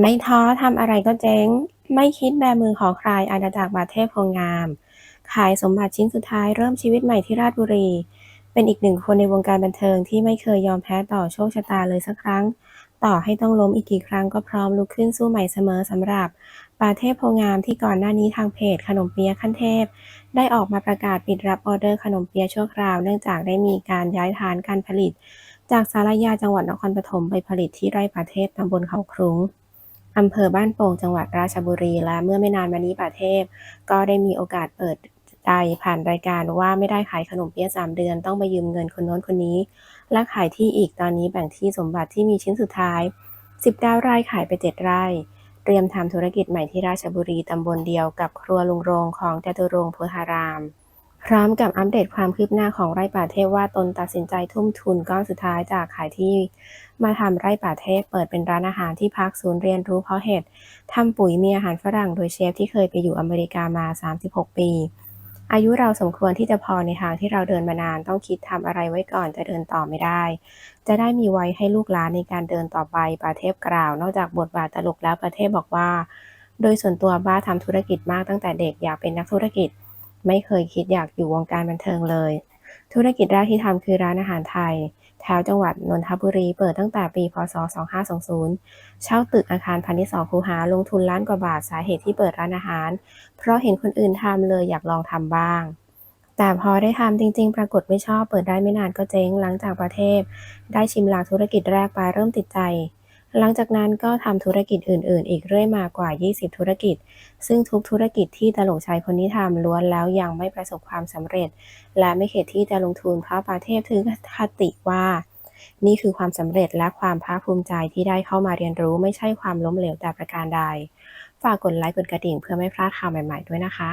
ไม่ท้อทำอะไรก็เจ๊ง ไม่คิดแบมือขอใครอาณาจักรบาเทพโพงาม ขายสมบัติชิ้นสุดท้ายเริ่มชีวิตใหม่ที่ราชบุรี เป็นอีกหนึ่งคนในวงการบันเทิงที่ไม่เคยยอมแพ้ต่อโชคชะตาเลยสักครั้ง ต่อให้ต้องล้มอีกกี่ครั้งก็พร้อมลุกขึ้นสู้ใหม่เสมอสำหรับ ปาเทพโพงามที่ก่อนหน้านี้ทางเพจขนมเปี๊ยะขั้นเทพ ได้ออกมาประกาศปิดรับออเดอร์ขนมเปี๊ยะชั่วคราวเนื่องจากได้มีการย้ายฐานการผลิต จากสารยาจังหวัดนครปฐมไปผลิตที่ไร่ปาเทพตำบลเขาครุ้ง อำเภอบ้านโป่งจังหวัดราชบุรี และเมื่อไม่นานมานี้ป่าเทพ ก็ได้มีโอกาสเปิดใจผ่านรายการว่าไม่ได้ขายขนมเปี๊ยะสามเดือนต้องไปยืมเงินคนโน้นคนนี้ และขายที่อีกตอนนี้แบ่งที่สมบัติที่มีชิ้นสุดท้าย 19 ไร่ขายไป7ไร่เตรียมทำธุรกิจใหม่ที่ราชบุรีตำบลเดียวกับครัวลุงโรงของจตุรงโพธาราม พร้อมกับอัปเดตความคืบหน้าของไร่ป่าเทพว่าตนตัดสินใจทุ่มทุนก้อนสุดท้ายจากขายที่มาทำไร่ป่าเทพเปิดเป็นร้านอาหารที่พักศูนย์เรียนรู้เพาะเห็ดทำปุ๋ยมีอาหารฝรั่งโดยเชฟที่เคยไปอยู่อเมริกามา 36 ปี อายุเราสมควรที่จะพอในทางที่เราเดินมานานต้องคิดทำอะไรไว้ก่อนจะเดินต่อไม่ได้ จะได้มีไว้ให้ลูกหลานในการเดินต่อไปป่าเทพกล่าว นอกจากบทบาทตลกแล้วป่าเทพบอกว่า โดยส่วนตัวบ้าทำธุรกิจมากตั้งแต่เด็กอยากเป็นนักธุรกิจ ไม่เคยคิดอยากอยู่วงการบันเทิงเลย ธุรกิจแรกที่ทำคือร้านอาหารไทย แถวจังหวัดนนทบุรีเปิดตั้งแต่ปี พศ 2520 เช่าตึกอาคารพาณิชย์สองคูหาลงทุนล้านกว่าบาทสาเหตุที่เปิดร้านอาหาร เพราะเห็นคนอื่นทำเลยอยากลองทำบ้างแต่พอได้ทำจริงๆ ปรากฏไม่ชอบเปิดได้ไม่นานก็เจ๊งหลังจากประเทศ ได้ชิมลางธุรกิจแรกไปเริ่มติดใจ หลังจากนั้นก็ทำธุรกิจอื่น ๆ อีกเรื่อยมากว่า 20 ธุรกิจ ซึ่งทุกธุรกิจที่ตลกชัยคนนี้ทำล้วนแล้วยังไม่ประสบความสำเร็จ และไม่เข็ดที่จะลงทุนเพราะประเทศถือคติว่า นี่คือความสำเร็จและความภาคภูมิใจที่ได้เข้ามาเรียนรู้ไม่ใช่ความล้มเหลวแต่ประการใด ฝากกดไลค์กดกระดิ่งเพื่อไม่พลาดข่าวใหม่ ๆ ด้วยนะคะ